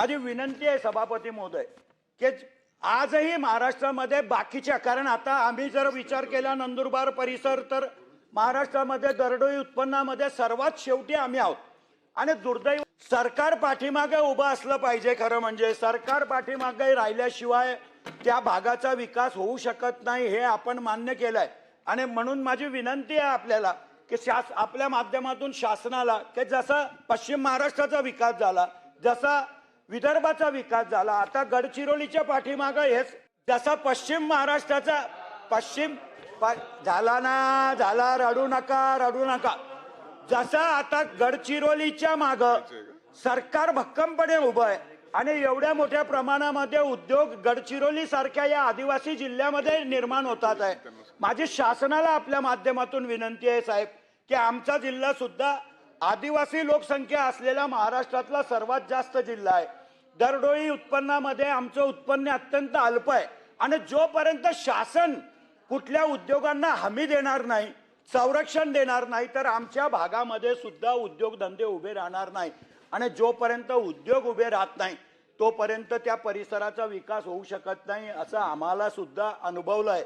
माझी विनंती आहे सभापती महोदय की आजही महाराष्ट्रामध्ये बाकीच्या कारण आता आम्ही जर विचार केला नंदुरबार परिसर तर महाराष्ट्रामध्ये दरडोई उत्पन्नामध्ये सर्वात शेवटी आम्ही आहोत. आणि दुर्दैव सरकार पाठीमागे उभं असलं पाहिजे खरं म्हणजे. सरकार पाठीमागे राहिल्याशिवाय त्या भागाचा विकास होऊ शकत नाही हे आपण मान्य केलंय. आणि म्हणून माझी विनंती आहे आपल्याला की शास आपल्या माध्यमातून शासनाला की जसा पश्चिम महाराष्ट्राचा विकास झाला जसा विदर्भाचा विकास झाला. आता गडचिरोलीच्या पाठीमागं हेच जसा पश्चिम महाराष्ट्राचा पश्चिम प- झाला ना झाला रडू नका रडू नका. जसा आता गडचिरोलीच्या माग सरकार भक्कमपणे उभं आहे आणि एवढ्या मोठ्या प्रमाणामध्ये उद्योग गडचिरोली सारख्या या आदिवासी जिल्ह्यामध्ये निर्माण होतात आहे. माझी शासनाला आपल्या माध्यमातून विनंती आहे साहेब की आमचा जिल्हा सुद्धा आदिवासी लोकसंख्या असलेला महाराष्ट्रातला सर्वात जास्त जिल्हा आहे. दरडोई उत्पन्नामध्ये आमचं उत्पन्न अत्यंत अल्प आहे. आणि जोपर्यंत शासन कुठल्या उद्योगांना हमी देणार नाही संरक्षण देणार नाही तर आमच्या भागामध्ये सुद्धा उद्योगधंदे उभे राहणार नाही. आणि जोपर्यंत उद्योग उभे राहत नाही तोपर्यंत त्या परिसराचा विकास होऊ शकत नाही असं आम्हाला सुद्धा अनुभवलं आहे.